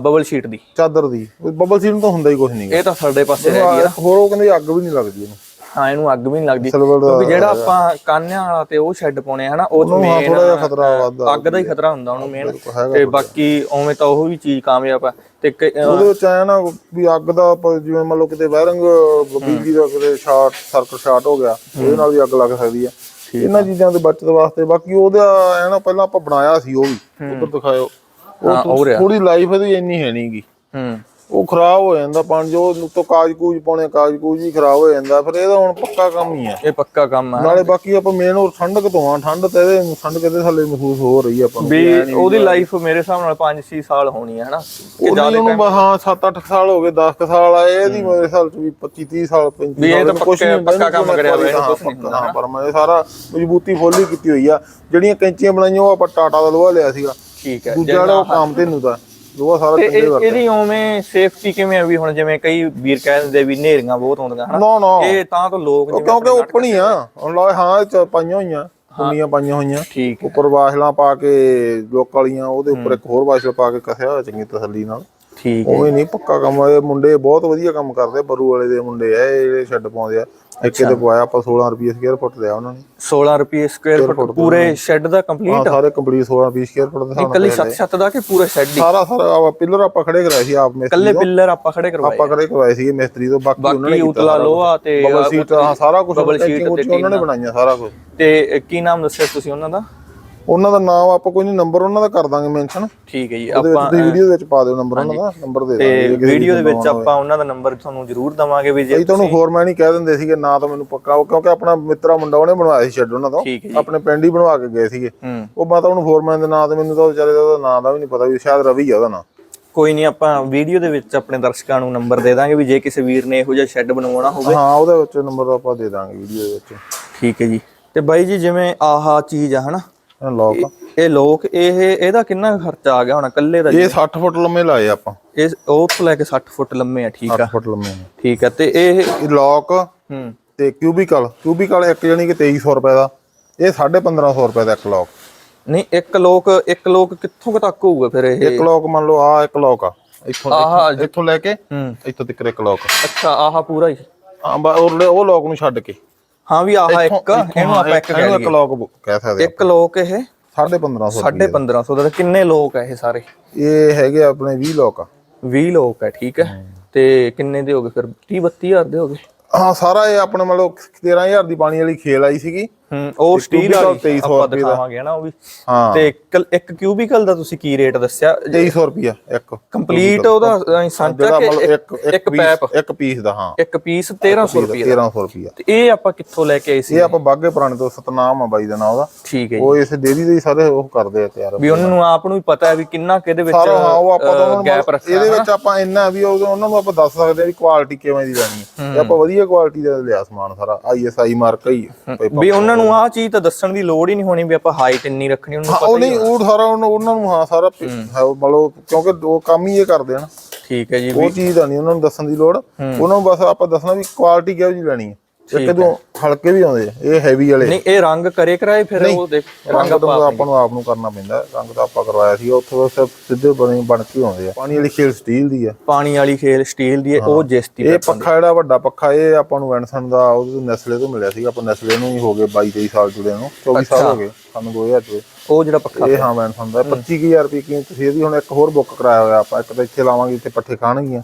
ਬਬਲ ਸ਼ੀਟ ਦੀ। ਚਾਦਰ ਦੀ। ਬੱਬਲ ਸੀਟ ਨੂੰ ਤਾਂ ਹੁੰਦਾ ਹੀ ਕੁਝ ਨਹੀਂ ਇਹ ਤਾਂ ਸਾਡੇ ਪਾਸੇ ਹੈਗੀ ਆ ਹੋਰ ਉਹ ਕਹਿੰਦੇ ਅੱਗ ਵੀ ਨਹੀਂ ਲੱਗਦੀ ਇਹਨੂੰ। ਹਾਂ ਇਹਨੂੰ ਅੱਗ ਵੀ ਨਹੀਂ ਲੱਗਦੀ। ਦਾ ਕਿਉਂਕਿ ਜਿਹੜਾ ਆਪਾਂ ਕਾਨਿਆਂ ਵਾਲਾ ਤੇ ਉਹ ਸ਼ੈੱਡ ਪਾਉਣੇ ਹਨਾ ਉਹ ਚ ਹਾਂ ਮੇਨ ਥੋੜਾ ਜਿਹਾ ਖਤਰਾ ਵੱਧਦਾ ਅੱਗ ਦਾ ਹੀ ਖਤਰਾ ਹੁੰਦਾ ਉਹਨੂੰ ਮੇਨ ਹੈਗਾ ਤੇ ਬਾਕੀ ਉਵੇਂ ਤਾਂ ਉਹ ਵੀ ਚੀਜ਼ ਕਾਮਯਾਬ ਆ। ਤੇ ਕ- ਅਹ ਉਹਦੇ ਵਿੱਚ ਆਇਆ ਨਾ ਵੀ ਅੱਗ ਦਾ ਆਪਾਂ ਜਿਵੇਂ ਮੰਨ ਲਓ ਕਿਤੇ ਵਾਇਰਿੰਗ ਬਿਜਲੀ ਦਾ ਕਿਤੇ ਸ਼ਾਰਟ ਸਰਕਟ ਸ਼ਾਰਟ ਹੋ ਗਿਆ ਉਹਦੇ ਨਾਲ ਵੀ ਅੱਗ ਲੱਗ ਸਕਦੀ ਆ। ਇਹਨਾਂ ਚੀਜ਼ਾਂ ਦੇ ਬਚਤ ਵਾਸਤੇ ਬਾਕੀ ਉਹਦਾ ਐ ਨਾ ਪਹਿਲਾਂ ਆਪਾਂ ਬਣਾਇਆ ਸੀ ਉਹ ਵੀ ਉੱਧਰ ਦਿਖਾਇਓ। ਹਾਂ, ਉਹ ਰਿਹਾ। ਥੋੜੀ ਲਾਈਫ ਇਹਦੀ ਇੰਨੀ ਹੈ ਨਹੀਂਗੀ ਹੂੰ। ਉਹ ਖਰਾਬ ਹੋ ਜਾਂਦਾ ਪਾਣੀ ਜੋ ਉੱਤੋਂ ਕਾਜ ਕੂਜ ਪਾਉਣੇ ਕਾਜ ਕੂਜ ਵੀ ਖਰਾਬ ਹੋ ਜਾਂਦਾ। ਫਿਰ ਇਹਦਾ ਹੁਣ ਪੱਕਾ ਕੰਮ ਹੀ ਆ। ਇਹ ਪੱਕਾ ਕੰਮ ਆ। ਨਾਲੇ ਬਾਕੀ ਆਪਾਂ ਮੇਨ ਉਹ ਠੰਡਕ ਤੋਂ ਆ ਠੰਡ ਤੇ ਇਹਦੇ ਠੰਡਕ ਇਹਦੇ ਥੱਲੇ ਮਹਿਸੂਸ ਹੋ ਰਹੀ ਆ ਆਪਾਂ ਵੀ ਉਹਦੀ ਲਾਈਫ ਮੇਰੇ ਹਿਸਾਬ ਨਾਲ 5-6 ਸਾਲ ਹੋਣੀ ਹੈ ਹਨਾ? ਕਿ ਬਸ ਹਾਂ 7-8 ਸਾਲ ਹੋ ਗਏ 10 ਸਾਲ ਆਏ ਇਹਦੀ ਮੇਰੇ ਹਿਸਾਬ ਚ ਵੀ 25-30 ਸਾਲ 35 ਵੀ ਇਹ ਤਾਂ ਪੱਕਾ- ਪੱਕਾ ਕੰਮ ਇਹਨੂੰ ਕਰਿਆ ਹੋਇਆ, ਹਾਂ, ਕੁਛ ਨਹੀਂ ਹਾਂ ਪਰ ਮੈਂ ਸਾਰਾ ਮਜ਼ਬੂਤੀ ਫੁੱਲ ਹੀ ਕੀਤੀ ਹੋਈ ਆ। ਜਿਹੜੀਆਂ ਕੈਂਚੀਆਂ ਬਣਾਈਆਂ ਉਹ ਆਪਾਂ ਟਾਟਾ ਦਾ ਲੋਹਾ ਲਿਆ ਸੀਗਾ। ਠੀਕ ਹੈ ਦੂਜਾ ਜਿਹੜਾ ਉਹ ਕੰਮ ਤੇ ਨੂੰ ਦਾ ਲੋਹਾ ਸਾਰਾ ਤੇ ਚੰਗੇ ਇਹ- ਵਰਤਿਆ ਇਹਦੀ ਉਵੇਂ ਸੇਫਟੀ ਕਿਵੇਂ ਆ ਵੀ ਹੁਣ ਜਿਵੇਂ ਕਈ ਵੀਰ ਕਹਿ ਦਿੰਦੇ ਵੀ ਨੇਰੀਆਂ ਬਹੁਤ ਆਉਂਦੀਆਂ ਹਨਾ? ਨਾ ਨਾ। ਇਹ ਤਾਂ ਤੋਂ ਲੋਕ ਉਹ ਕਿਉਂਕਿ ਓਪਨ ਹੀ ਆ। ਹੁਣ ਲਾ ਹਾਂ ਇਹ ਚ ਪਾਈਆਂ ਹੋਈਆਂ ਕੁੰਨੀਆਂ ਪਾਈਆਂ ਹੋਈਆਂ। ਠੀਕ ਉੱਪਰ ਵਾਸ਼ਲਾਂ ਪਾ ਕੇ ਲੋਕ ਵਾਲੀਆਂ ਉਹਦੇ ਉੱਪਰ ਇੱਕ ਹੋਰ ਵਾਸ਼ਲ ਪਾ ਕੇ ਕਸਿਆ ਹੋਇਆ ਚੰਗੀ ਤਸੱਲੀ ਨਾਲ। ਠੀਕ ਹੈ ਉਵੇਂ ਨਹੀਂ ਪੱਕਾ ਕੰਮ ਆ, ਇਹ ਮੁੰਡੇ ਬਹੁਤ ਵਧੀਆ ਕੰਮ ਕਰਦੇ ਆ, ਬਰੂ ਵਾਲੇ ਦੇ ਮੁੰਡੇ ਆ ਇਹ ਜਿਹੜੇ ਛੱਡ ਪਾਉਂਦੇ ਆ। ਇੱਕ ਇਹਦੇ ਪਵਾਇਆ ਆਪਾਂ 16 ਰੁਪਏ ਸਕੁਅਰ ਫੁੱਟ ਲਿਆ ਉਹਨਾਂ ਨੇ। 16 ਰੁਪਏ ਸਕੁਅਰ ਫੁੱਟ ਪੂਰੇ ਸ਼ੈੱਡ ਦਾ ਹਾਂ ਕੰਪਲੀਟ ਸਾਰੇ ਕੰਪਲੀਟ 16 ਰੁਪਏ ਸਕੁਅਰ ਫੁੱਟ ਦੇ ਹਿਸਾਬ ਨਾਲ ਕੱਲੀ ਛੱਤ ਛੱਤ ਦਾ ਕਿ ਪੂਰਾ ਸ਼ੈੱਡ ਹੀ? ਸਾਰਾ ਸਾਰਾ ਪਿੱਲਰ ਆਪਾਂ ਖੜੇ ਕਰਾਏ ਸੀ ਆਪ ਮਿਸਤਰੀ ਕੱਲੇ ਪਿੱਲਰ ਆਪਾਂ ਖੜੇ ਕਰਵਾਏ ਆਪਾਂ ਖੜੇ ਕਰਵਾਏ ਸੀ ਮਿਸਤਰੀ ਤੋਂ ਬਾਕੀ ਉਹਨਾਂ ਨੇ ਉਤਲਾ ਲੋਹਾ ਤੇ ਬਬਲ ਸੀਟ ਸਾਰਾ ਕੁਝ ਉਹਨਾਂ ਨੇ ਬਣਾਈਆਂ ਸਾਰਾ ਕੁਝ ਤੇ ਕੀ ਨਾਮ ਦੱਸਿਆ ਤੁਸੀਂ ਉਹਨਾਂ ਦਾ? ਉਹਨਾਂ ਦਾ ਨਾਮ ਆਪਾਂ ਕੋਈ ਨਹੀਂ ਨੰਬਰ ਉਹਨਾਂ ਦਾ ਕਰ ਦਾਂਗੇ ਮੈਂਸ਼ਨ ਠੀਕ ਹੈ ਜੀ ਆਪਾਂ ਤੁਸੀਂ ਵੀਡੀਓ ਦੇ ਵਿੱਚ ਪਾ ਦਿਓ ਨੰਬਰ ਉਹਨਾਂ ਦਾ ਨੰਬਰ ਦੇ ਤੇ ਦਾਂਗੇ ਕਿਸੇ ਵੀਡੀਓ ਦੇ ਵਿੱਚ ਆਪਾਂ ਉਹਨਾਂ ਦਾ ਨੰਬਰ ਤੁਹਾਨੂੰ ਜ਼ਰੂਰ ਦਵਾਂਗੇ ਵੀ ਜੇ ਤੁਹਾਨੂੰ ਫੋਰਮੈਨ ਹੀ ਕਹਿ ਦਿੰਦੇ ਸੀਗੇ ਨਾ ਤਾਂ ਮੈਨੂੰ ਪੱਕਾ ਉਹ ਕਿਉਂਕਿ ਆਪਣਾ ਮਿੱਤਰਾ ਮੁੰਡਾ ਉਹਨੇ ਬਣਵਾਇਆ ਸੀ ਸ਼ੈੱਡ ਉਹਨਾਂ ਤੋਂ। ਆਪਣੇ ਪਿੰਡ ਹੀ ਬਣਵਾ ਕੇ ਗਏ ਸੀਗੇ। ਉਹ ਮੈਂ ਤਾਂ ਉਹਨੂੰ ਫੋਰਮੈਨ ਦੇ ਨਾਂ ਤੇ ਮੈਨੂੰ ਤਾਂ ਵਿਚਾਰੇ ਦਾ ਉਹਦਾ ਨਾਂ ਦਾ ਵੀ ਨਹੀਂ ਪਤਾ ਵੀ ਸ਼ਾਇਦ ਰਵੀ ਆ ਉਹਦਾ ਨਾਂ। ਕੋਈ ਨਹੀਂ ਆਪਾਂ ਵੀਡੀਓ ਦੇ ਵਿੱਚ ਆਪਣੇ ਦਰਸ਼ਕਾਂ ਨੂੰ ਨੰਬਰ ਦੇ ਦਾਂਗੇ ਵੀ ਜੇ ਕਿਸੇ ਵੀਰ ਨੇ ਇਹੋ ਜਿਹਾ ਸ਼ੈੱਡ ਬਣਵਾਉਣਾ ਹੋਵੇ। ਹਾਂ ਉਹਦੇ ਵਿੱਚ ਨੰਬਰ ਆਪਾਂ ਦੇ ਦਾਂਗੇ ਵੀਡੀਓ ਦੇ ਵਿੱਚ। ਠੀਕ ਹੈ ਜੀ। ਤੇ ਬਾਈ ਜੀ ਜਿਵੇਂ ਆਹਾ ਚੀਜ਼ ਆ ਹਨਾ? ਲੋਕ ਇਹ ਲੋਕ ਇਹ ਇਹਦਾ ਕਿੰਨਾ ਖਰਚਾ ਆ ਗਿਆ ਹੁਣ? ਇਕੱਲੇ ਦਾ ਇਹ 60 ਫੁੱਟ ਲੰਮੇ ਲਾਏ ਆਪਾਂ। ਇਹ ਉਹ ਤੋਂ ਲੈ ਕੇ 60 ਫੁੱਟ ਲੰਮੇ ਆ ਠੀਕ ਆ। 60 ਫੁੱਟ ਲੰਮੇ ਠੀਕ ਆ ਤੇ ਇਹ ਲੋਕ ਹੂੰ। ਤੇ ਕਿਊਬਿਕਲ ਕਿਊਬਿਕਲ ਇੱਕ ਜਣੀ ਕਿ 2300 ਰੁਪਏ ਦਾ। ਇਹ 1550 ਰੁਪਏ ਦਾ ਇੱਕ ਲੋਕ। ਨਹੀਂ ਇੱਕ ਲੋਕ ਇੱਕ ਲੋਕ ਕਿੱਥੋਂ ਤੱਕ ਹੋਊਗਾ ਫਿਰ ਇਹ? ਇੱਕ ਲੋਕ ਮੰਨ ਲਓ ਆ ਇੱਕ ਲੋਕ ਆ। ਇੱਥੋਂ ਇੱਥੋਂ- ਲੈ ਕੇ ਹੂੰ। ਇੱਥੋਂ ਤੱਕ ਇੱਕ ਲੋਕ ਅੱਛਾ ਆਹਾ ਪੂਰਾ ਹੀ। ਹਾਂ ਬਾ ਉਹ ਲੋਕ ਨੂੰ ਛੱਡ ਕੇ। ਹਾਂ ਵੀ ਆਹਾ ਇੱਕ ਇਹਨੂੰ ਆਪਾਂ ਇੱਕ ਕਹਿ ਲਈਏ ਲੋਕ ਕਹਿ ਸਕਦੇ ਇੱਕ ਲੋਕ ਇਹ 1550 1550 ਦਾ ਕਿੰਨੇ ਲੋਕ ਆ ਇਹ ਸਾਰੇ? ਇਹ ਹੈਗੇ ਆਪਣੇ 20 ਲੋਕ ਆ। 20 ਲੋਕ ਆ ਠੀਕ ਹੈ। ਤੇ ਕਿੰਨੇ ਦੇ ਹੋਗੇ ਫਿਰ? 30 32000 ਦੇ ਹੋਗੇ ਹਾਂ ਸਾਰਾ ਇਹ ਆਪਣੇ ਮੰਨ ਲਓ 13000 ਦੀ ਪਾਣੀ ਵਾਲੀ ਖੇਲ ਆਈ ਸੀਗੀ। ਹੂੰ ਉਹ ਸਟੀਲ ਵਾਲੀ 2300 ਆਪਾਂ ਰੁਪਏ ਦਾ। ਦਿਖਾਵਾਂਗੇ ਨਾ ਉਹ ਵੀ। ਹਾਂ। ਤੇ ਇੱਕ- ਕਿਊਬਿਕਲ ਦਾ ਤੁਸੀਂ ਕੀ ਰੇਟ ਦੱਸਿਆ? 2300 ਰੁਪਿਆ ਇੱਕ ਕੰਪਲੀਟ ਉਹਦਾ ਸਾਂਚਾ ਕਿ ਇੱਕ ਪੈਪ ਇੱਕ ਪੀਸ ਦਾ ਹਾਂ। ਇੱਕ ਪੀਸ 1300 ਰੁਪਏ ਦਾ 1300 ਰੁਪਿਆ ਤੇ ਇਹ ਆਪਾਂ ਕਿੱਥੋਂ ਲੈ ਕੇ ਆਏ ਸੀ? ਇਹ ਆਪਾਂ ਬਾਗੇ ਪੁਰਾਣੇ ਤੋਂ ਸਤਨਾਮ ਆ ਬਾਈ ਦਾ ਨਾਂ ਉਹਦਾ। ਠੀਕ ਹੈ ਉਹ ਇਸ ਡੇਰੀ ਦੇ ਸਾਰੇ ਉਹ ਕਰਦੇ ਆ ਤਿਆਰ। ਵੀ ਉਹਨਾਂ ਨੂੰ ਆਪ ਨੂੰ ਵੀ ਪਤਾ ਹੈ ਵੀ ਕਿੰਨਾ ਕਿਹਦੇ ਵਿੱਚ ਸਾਰਾ ਹਾਂ ਉਹ ਆਪਾਂ ਤਾਂ ਉਹਨਾਂ ਗੈਪ ਰੱਖਿਆ ਇਹਦੇ ਵਿੱਚ ਆਪਾਂ ਇੰਨਾ ਵੀ ਉਹ- ਉਹਨਾਂ ਨੂੰ ਆਪਾਂ ਦੱਸ ਸਕਦੇ ਆ ਵੀ ਕੁਆਲਿਟੀ ਕਿਵੇਂ ਦੀ ਲੈਣੀ ਹੈ। ਤੇ ਆਪਾਂ ਵਧੀਆ ਕੁਆਲਿਟੀ ਦਾ ਲਿਆ ਸਮਾਨ ਸਾਰਾ ਆਈਐਸਆਈ ਮਾਰਕਾ ਹੀ ਹੈ। ਵੀ ਉਹਨਾਂ ਨੂੰ ਆਹ ਚੀਜ਼ ਤਾਂ ਦੱਸਣ ਦੀ ਲੋੜ ਹੀ ਨਹੀਂ ਹੋਣੀ ਵੀ ਆਪਾਂ ਹਾਈਟ ਇੰਨੀ ਰੱਖਣੀ ਉਹਨਾਂ ਪਤਾ ਉਹ ਹੀ ਨਹੀਂ ਉਹ ਸਾਰਾ ਉਹਨਾਂ ਉਹਨਾਂ ਨੂੰ ਹਾਂ ਸਾਰਾ ਮਤਲਬ ਕਿਉਂਕਿ ਉਹ ਕੰਮ ਹੀ ਇਹ ਕਰਦੇ ਆ ਨਾ। ਠੀਕ ਹੈ ਜੀ ਉਹ ਚੀਜ਼ ਦਾ ਨਹੀਂ ਉਹਨਾਂ ਨੂੰ ਦੱਸਣ ਦੀ ਲੋੜ। ਉਹਨਾਂ ਨੂੰ ਬਸ ਆਪਾਂ ਦੱਸਣਾ ਵੀ ਕੁਆਲਿਟੀ ਕਿਹੋ ਜਿਹੀ ਲੈਣੀ ਹੈ। ਇੱਕ ਤੋਂ ਹਲਕੇ ਵੀ ਆਉਂਦੇ ਆ ਇਹ ਹੈਵੀ ਵਾਲੇ। ਨਹੀਂ ਇਹ ਰੰਗ ਕਰੇ ਕਰਾਏ ਫਿਰ ਉਹ ਦੇਖ ਰੰਗ ਤਾਂ ਆਪਾਂ ਨੂੰ ਆਪ ਨੂੰ ਕਰਨਾ ਪੈਂਦਾ। ਰੰਗ ਤਾਂ ਆਪਾਂ ਕਰਵਾਇਆ ਸੀ ਉੱਥੇ ਬਸ ਸਿੱਧੇ ਬਣੇ ਬਣ ਕੇ ਆਉਂਦੇ ਆ। ਪਾਣੀ ਵਾਲੀ ਖੇਲ ਸਟੀਲ ਦੀ ਆ। ਪਾਣੀ ਵਾਲੀ ਖੇਲ ਸਟੀਲ ਦੀ ਉਹ ਜਿਸ ਦੀ ਇਹ ਪੱਖਾ ਜਿਹੜਾ ਵੱਡਾ ਪੱਖਾ ਇਹ ਆਪਾਂ ਨੂੰ ਵੈਨਸਨ ਦਾ ਉਹਦੇ ਤੋਂ ਨੈਸਲੇ ਤੋਂ ਮਿਲਿਆ ਸੀ ਆਪਾਂ ਨੈਸਲੇ ਨੂੰ ਹੀ ਹੋ ਗਏ 22 23 ਸਾਲ ਜੁੜੇ ਨੂੰ 24 ਸਾਲ ਹੋ ਗਏ ਸਾਨੂੰ 2000 ਚ ਉਹ ਜਿਹੜਾ ਪੱਖਾ ਇਹ ਹਾਂ ਵੈਨਸਨ ਦਾ 25000 ਰੁਪਏ ਕੀਮਤ ਸੀ ਇਹਦੀ ਹੁਣ ਇੱਕ ਹੋਰ ਬੁੱਕ ਕਰਾਇਆ ਹੋਇਆ ਆਪਾਂ ਇੱਕ ਤਾਂ ਇੱਥੇ ਲਾਵਾਂਗੇ ਜਿੱਥੇ ਪੱਠੇ ਖਾਣਗੀਆਂ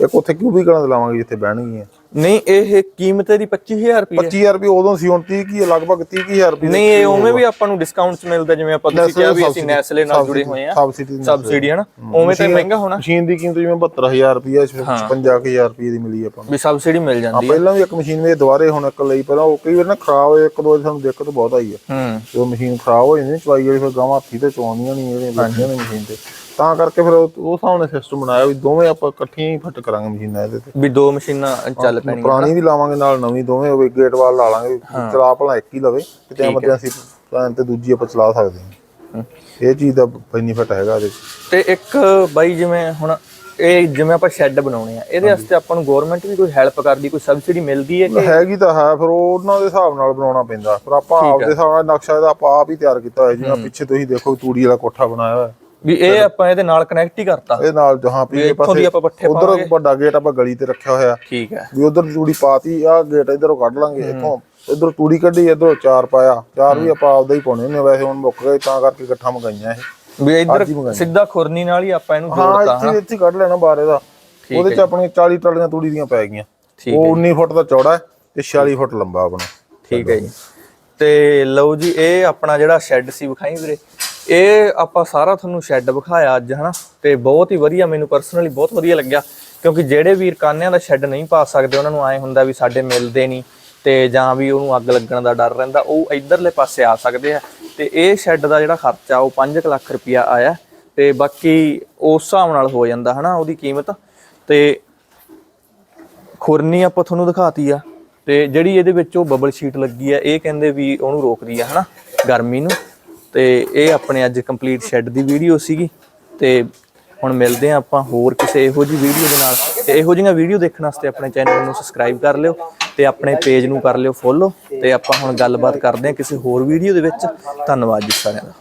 ਇੱਕ ਉੱਥੇ ਕਿਊਬਿਕਲਾਂ ਤੇ ਲਾਵਾਂਗੇ ਜਿੱਥੇ ਬਹਿਣਗੀਆਂ। ਨਹੀਂ ਇਹ ਕੀਮਤ ਇਹਦੀ 25000 ਰੁਪਏ 25000 ਰੁਪਏ ਉਦੋਂ ਸੀ ਹੁਣ 30 ਕੀ ਹੈ, ਲਗਭਗ 30000 ਰੁਪਏ ਨਹੀਂ ਇਹ ਉਵੇਂ ਵੀ ਆਪਾਂ ਨੂੰ ਡਿਸਕਾਊਂਟ ਮਿਲਦਾ ਜਿਵੇਂ ਆਪਾਂ ਤੁਸੀਂ ਕਿਹਾ ਵੀ ਅਸੀਂ ਨੈਸਲੇ ਨਾਲ ਜੁੜੇ ਹੋਏ ਆ ਸਬਸਿਡੀ ਹੈ ਨਾ ਉਵੇਂ ਤਾਂ ਮਹਿੰਗਾ ਹੋਣਾ। ਮਸ਼ੀਨ ਦੀ ਕੀਮਤ ਜਿਵੇਂ 72000 ਰੁਪਏ 55000 ਰੁਪਏ ਦੀ ਮਿਲੀ ਆਪਾਂ ਨੂੰ। ਵੀ ਸਬਸਿਡੀ ਮਿਲ ਜਾਂਦੀ ਪਹਿਲਾਂ ਵੀ ਇੱਕ ਮਸ਼ੀਨ ਮੇਰੇ ਦੁਬਾਰੇ ਹੁਣ ਇੱਕ ਲਈ ਪਹਿਲਾਂ ਉਹ ਕਈ ਵਾਰ ਨਾ ਖਰਾਬ ਹੋਏ ਇੱਕ ਦੋ ਵਾਰੀ ਸਾਨੂੰ ਦਿੱਕਤ ਬਹੁਤ ਆਈ ਹੈ। ਹੂੰ। ਜਦੋਂ ਮਸ਼ੀਨ ਖਰਾਬ ਹੋ ਜਾਂਦੀ ਚਵਾਈ ਵਾਲੀ ਫਿਰ ਗਾਵਾਂ ਹੱਥੀ ਤੇ ਚਵਾਉਂਦੀਆਂ ਨਹੀਂ ਇਹਦੇ ਬੱਚੀਆਂ ਨੇ ਮਸ਼ੀਨ ਤੇ। ਤਾਂ ਕਰਕੇ ਫਿਰ ਉਹ ਉਹ ਹਿਸਾਬ ਨਾਲ ਸਿਸਟਮ ਬਣਾਇਆ ਵੀ ਦੋਵੇਂ ਆਪਾਂ ਇਕੱਠੀਆਂ ਹੀ ਫਿੱਟ ਕਰਾਂਗੇ ਮਸ਼ੀਨਾਂ ਇਹਦੇ ਤੇ। ਵੀ ਦੋ ਮਸ਼ੀਨਾਂ ਚੱਲ ਪੈਣਗੀਆਂ ਪੁਰਾਣੀ ਵੀ ਲਾਵਾਂਗੇ ਨਾਲ ਨਵੀਂ ਦੋਵੇਂ ਹੋਵੇ ਗੇਟ ਵਾਲ ਲਾ ਲਾਂਗੇ ਚਲਾ ਭਲਾ ਇੱਕ ਹੀ ਲਵੇ ਕਿਤੇ ਐਮਰਜੈਂਸੀ ਪਲਾਨ ਤੇ ਦੂਜੀ ਆਪਾਂ ਚਲਾ ਸਕਦੇ ਹਾਂ। ਇਹ ਚੀਜ਼ ਦਾ ਬੈਨੀਫਿਟ ਹੈਗਾ ਇਹਦੇ। ਤੇ ਇੱਕ ਬਾਈ ਜਿਵੇਂ ਹੁਣ ਇਹ ਜਿਵੇਂ ਆਪਾਂ ਸ਼ੈੱਡ ਬਣਾਉਣੇ ਆ ਇਹਦੇ ਵਾਸਤੇ ਆਪਾਂ ਨੂੰ ਗਵਰਨਮੈਂਟ ਵੀ ਕੋਈ ਹੈਲਪ ਕਰਦੀ ਕੋਈ ਸਬਸਿਡੀ ਮਿਲਦੀ ਹੈ ਕਿ? ਹੈਗੀ ਤਾਂ ਹੈ ਫਿਰ ਉਹ ਉਹਨਾਂ ਦੇ ਹਿਸਾਬ ਨਾਲ ਬਣਾਉਣਾ ਪੈਂਦਾ। ਪਰ ਆਪਾਂ ਆਪਦੇ ਹਿਸਾਬ ਨਾਲ ਨਕਸ਼ਾ ਇਹਦਾ ਆਪਾਂ ਆਪ ਹੀ ਤਿਆਰ ਕੀਤਾ ਹੋਇਆ ਜਿਵੇਂ ਪਿੱਛੇ ਤੁਸੀਂ ਦੇਖੋ ਤੂੜੀ ਵਾਲਾ ਕੋਠਾ ਬਣਾਇਆ ਹੋਇਆ। ਵੀ ਇਹ ਆਪਾਂ ਇਹਦੇ ਨਾਲ ਕਨੈਕਟ ਹੀ ਕਰਤਾ। ਇਹ ਨਾਲ ਜਹਾਂ ਪੀਲੇ ਇੱਥੋਂ ਪਾਸੇ ਉਧਰ ਵੱਡਾ ਗੇਟ ਆਪਾਂ ਗਲੀ ਤੇ ਰੱਖਿਆ ਹੋਇਆ। ਠੀਕ ਹੈ। ਵੀ ਉਧਰ ਤੂੜੀ ਪਾਤੀ ਆ ਗੇਟ ਇਧਰੋਂ ਕੱਢ ਲਾਂਗੇ ਇੱਥੋਂ। ਇਧਰੋਂ ਤੂੜੀ ਕੱਢੀ ਇਧਰੋਂ ਚਾਰ ਪਾਇਆ। ਚਾਰ ਵੀ ਆਪਾਂ ਆਪਦਾ ਹੀ ਪਾਉਣੇ ਨੇ ਵੈਸੇ ਹੁਣ ਮੁੱਕ ਗਏ ਤਾਂ ਕਰਕੇ ਇਕੱਠਾ ਮੰਗਾਈਆਂ ਇਹ। ਵੀ ਇੱਧਰ ਸਿੱਧਾ ਖੁਰਨੀ ਨਾਲ ਹੀ ਆਪਾਂ ਇਹਨੂੰ ਹਾਂ ਜੋੜਤਾ ਇੱਥੇ ਇੱਥੇ ਹੀ ਕੱਢ ਲੈਣਾ ਬਾਰੇ ਦਾ। ਉਹਦੇ ਚ ਆਪਣੀ 40 ਟਰਾਲੀਆਂ ਤੂੜੀ ਦੀਆਂ ਪੈ ਗਈਆਂ। ਉਹ 19 ਫੁੱਟ ਦਾ ਚੌੜਾ ਹੈ ਤੇ 46 ਫੁੱਟ ਲੰਬਾ ਆਪਣਾ। ਠੀਕ ਹੈ ਜੀ। ਤੇ ਲਓ ਜੀ ਇਹ ਆਪਣਾ ਜਿਹੜਾ ਸ਼ੈੱਡ ਸੀ ਵਿਖਾਈ ਵੀਰੇ? ਇਹ ਆਪਾਂ ਸਾਰਾ ਤੁਹਾਨੂੰ ਸ਼ੈੱਡ ਵਿਖਾਇਆ ਅੱਜ, ਹਨਾ? ਤੇ ਬਹੁਤ ਹੀ ਵਧੀਆ, ਮੈਨੂੰ ਪਰਸਨਲੀ ਬਹੁਤ ਵਧੀਆ ਲੱਗਿਆ। ਕਿਉਂਕਿ ਜਿਹੜੇ ਵੀਰ ਕਾਨਿਆਂ ਦਾ ਸ਼ੈੱਡ ਨਹੀਂ ਪਾ ਸਕਦੇ, ਉਹਨਾਂ ਨੂੰ ਐ ਹੁੰਦਾ ਵੀ ਸਾਡੇ ਮਿਲਦੇ ਨਹੀਂ, ਤੇ ਜਾਂ ਵੀ ਉਹਨੂੰ ਅੱਗ ਲੱਗਣ ਦਾ ਡਰ ਰਹਿੰਦਾ, ਉਹ ਇਧਰਲੇ ਪਾਸੇ ਆ ਸਕਦੇ ਆ। ਤੇ ਇਹ ਸ਼ੈੱਡ ਦਾ ਜਿਹੜਾ ਖਰਚਾ, ਉਹ 5 ਲੱਖ ਰੁਪਇਆ ਆਇਆ। ਤੇ ਬਾਕੀ ਉਸ ਹਿਸਾਬ ਨਾਲ ਹੋ ਜਾਂਦਾ, ਹਨਾ, ਉਹਦੀ ਕੀਮਤ। ਤੇ ਖੁਰਨੀ ਆਪਾਂ ਤੁਹਾਨੂੰ ਦਿਖਾਤੀ ਆ। ਤੇ ਜਿਹੜੀ ਇਹਦੇ ਵਿੱਚ ਉਹ ਬਬਲ ਸ਼ੀਟ ਲੱਗੀ ਆ, ਇਹ ਕਹਿੰਦੇ ਵੀ ਉਹਨੂੰ ਰੋਕਦੀ ਆ, ਹਨਾ, ਗਰਮੀ ਨੂੰ। ਤੇ ਇਹ ਆਪਣੇ ਅੱਜ ਕੰਪਲੀਟ ਸ਼ੈੱਡ ਦੀ ਵੀਡੀਓ ਸੀਗੀ ਤੇ ਹੁਣ ਮਿਲਦੇ ਆ ਆਪਾਂ ਹੋਰ ਕਿਸੇ ਇਹੋ ਜੀ ਵੀਡੀਓ ਦੇ ਨਾਲ। ਤੇ ਇਹੋ ਜਿਹੀਆਂ ਵੀਡੀਓ ਦੇਖਣ ਵਾਸਤੇ ਆਪਣੇ ਚੈਨਲ ਨੂੰ ਸਬਸਕ੍ਰਾਈਬ ਕਰ ਲਿਓ ਤੇ ਆਪਣੇ ਪੇਜ ਨੂੰ ਕਰ ਲਿਓ ਫੋਲੋ ਤੇ ਆਪਾਂ ਹੁਣ ਗੱਲਬਾਤ ਕਰਦੇ ਆ ਕਿਸੇ ਹੋਰ ਵੀਡੀਓ ਦੇ ਵਿੱਚ। ਧੰਨਵਾਦ ਜੀ ਸਾਰਿਆਂ ਦਾ।